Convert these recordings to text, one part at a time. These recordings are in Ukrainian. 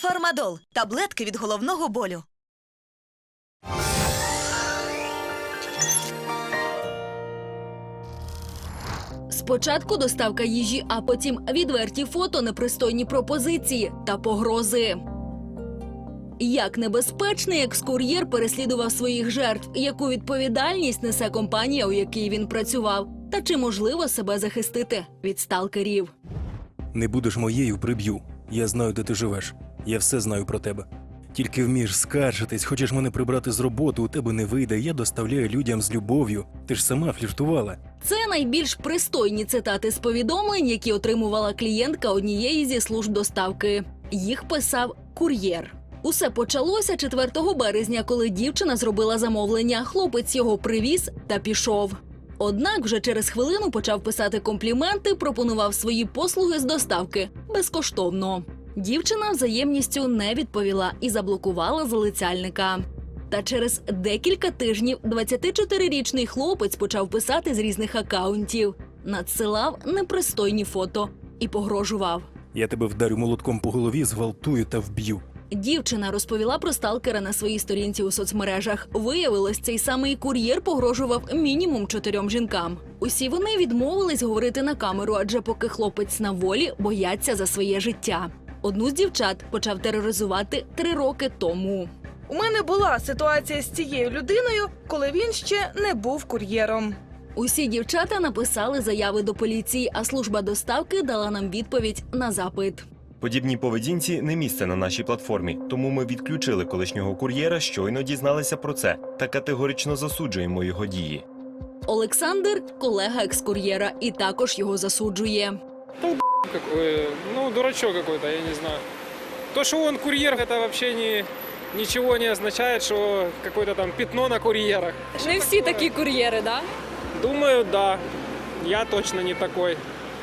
Фармадол таблетки від головного болю. Спочатку доставка їжі, а потім відверті фото, непристойні пропозиції та погрози. Як небезпечний екскур'єр переслідував своїх жертв, яку відповідальність несе компанія, у якій він працював, та чи можливо себе захистити від сталкерів? Не будеш моєю, приб'ю. Я знаю, де ти живеш. Я все знаю про тебе. Тільки вмієш скаржитись, хочеш мене прибрати з роботи, у тебе не вийде. Я доставляю людям з любов'ю. Ти ж сама фліртувала. Це найбільш пристойні цитати з повідомлень, які отримувала клієнтка однієї зі служб доставки. Їх писав кур'єр. Усе почалося 4 березня, коли дівчина зробила замовлення. Хлопець його привіз та пішов. Однак вже через хвилину почав писати компліменти, пропонував свої послуги з доставки безкоштовно. Дівчина взаємністю не відповіла і заблокувала залицяльника. Та через декілька тижнів 24-річний хлопець почав писати з різних акаунтів, надсилав непристойні фото і погрожував. Я тебе вдарю молотком по голові, зґвалтую та вб'ю. Дівчина розповіла про сталкера на своїй сторінці у соцмережах. Виявилось, цей самий кур'єр погрожував мінімум чотирьом жінкам. Усі вони відмовились говорити на камеру, адже поки хлопець на волі бояться за своє життя. Одну з дівчат почав тероризувати три роки тому. У мене була ситуація з цією людиною, коли він ще не був кур'єром. Усі дівчата написали заяви до поліції, а служба доставки дала нам відповідь на запит. Подібній поведінці не місце на нашій платформі, тому ми відключили колишнього кур'єра, щойно дізналися про це, та категорично засуджуємо його дії. Олександр колега екскур'єра, і також його засуджує. Какой, ну, дурачок какой-то, я не знаю. То, что он курьер, это вообще не, ничего не означает, что какое-то там пятно на курьерах. Не всі такі кур'єри, да? Думаю, да. Я точно не такой.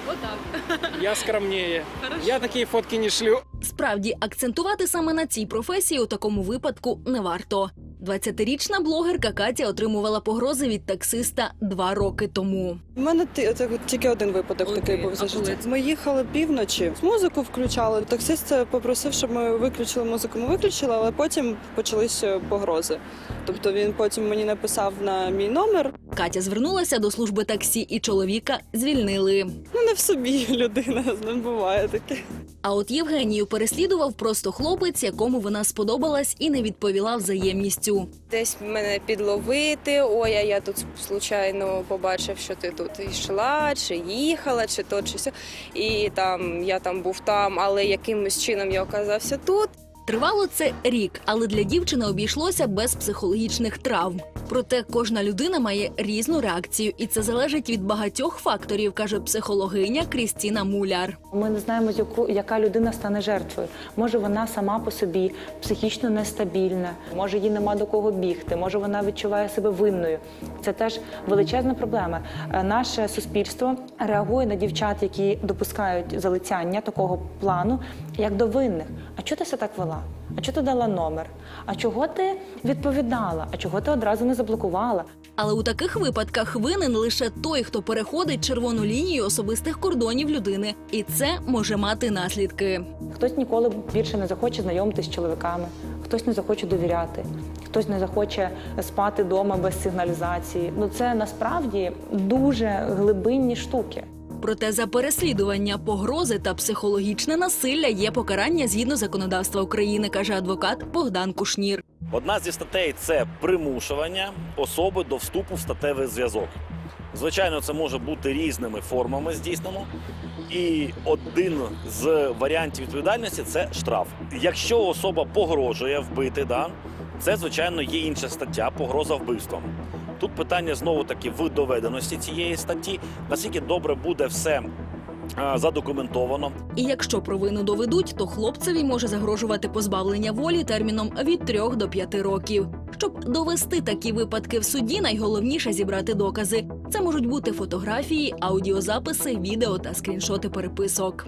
Отак. Я скромнее. Я такие фотки не шлю. Справді, акцентувати саме на цій професії у такому випадку не варто. 20-річна блогерка Катя отримувала погрози від таксиста два роки тому. У мене ти- це тільки один випадок Один. такий був за життя. Ми їхали півночі, музику включали. Таксист попросив, щоб ми виключили музику. Ми виключили, але потім почалися погрози. Тобто він потім мені написав на мій номер. Катя звернулася до служби таксі, і чоловіка звільнили. Ну не в собі людина з ним буває таке. А от Євгенію переслідував просто хлопець, якому вона сподобалась і не відповіла взаємністю. десь мене підловити. Ой, а я тут случайно побачив, що ти тут йшла, чи їхала, чи то, чи сьо. І там я там був там, але якимось чином я оказався тут. Тривало це рік, але для дівчини обійшлося без психологічних травм. Проте кожна людина має різну реакцію, і це залежить від багатьох факторів, каже психологиня Крістіна Муляр. Ми не знаємо, яка людина стане жертвою. Може, вона сама по собі психічно нестабільна, може їй нема до кого бігти, може вона відчуває себе винною. Це теж величезна проблема. Е, Наше суспільство реагує на дівчат, які допускають залицяння такого плану, як до винних. А чого ти себе так вела? А чого ти дала номер? А чого ти відповідала? А чого ти одразу не заблокувала? Але у таких випадках винен лише той, хто переходить червону лінію особистих кордонів людини, і це може мати наслідки. Хтось ніколи більше не захоче знайомитись з чоловіками, хтось не захоче довіряти, хтось не захоче спати вдома без сигналізації. Ну це насправді дуже глибинні штуки. Проте за переслідування, погрози та психологічне насилля є покарання згідно законодавства України, каже адвокат Богдан Кушнір. Одна зі статей це примушування особи до вступу в статевий зв'язок. Звичайно, це може бути різними формами здійснено. І один з варіантів відповідальності це штраф. Якщо особа погрожує вбити, да, це звичайно є інша стаття погроза вбивством. Тут питання знову таки в доведеності цієї статті, наскільки добре буде все задокументовано, І якщо провину доведуть, то хлопцеві може загрожувати позбавлення волі терміном від 3 до 5 років. Щоб довести такі випадки в суді, найголовніше зібрати докази. Це можуть бути фотографії, аудіозаписи, відео та скріншоти переписок.